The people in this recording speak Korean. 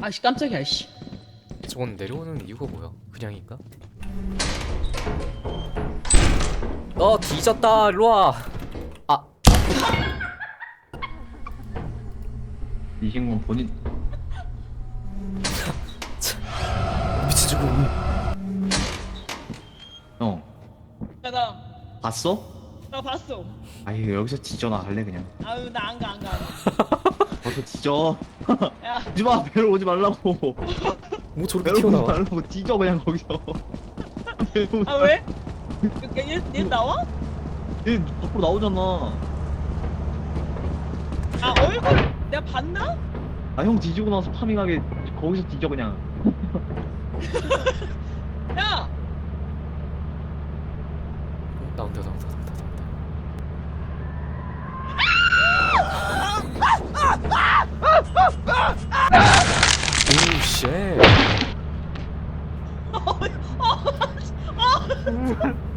아씨 깜짝이야 씨. 저건 내려오는 이유가 뭐야? 그냥인가? 어 뒤졌다 일로 와 아 이 친구는 본인 미친 저거 형 야나 봤어? 나 봤어. 아이 여기서 지져 나갈래 그냥 아유 나 안 가 안 가. 벌써 지져 야 오지마 배로 오지 말라고. 뭐 저렇게 배로 오지 튀어나와? 말라고. 지져 그냥 거기서. 배로 오지 아 왜? 얘, 얘, 얘 나와? 얘 밖으로 나오잖아. 아 얼굴 내가 봤나? 아 형 뒤지고 나서 파밍하게 거기서 뒤져 그냥. 야! 나온다 나온다 나온다 나온다 오쉣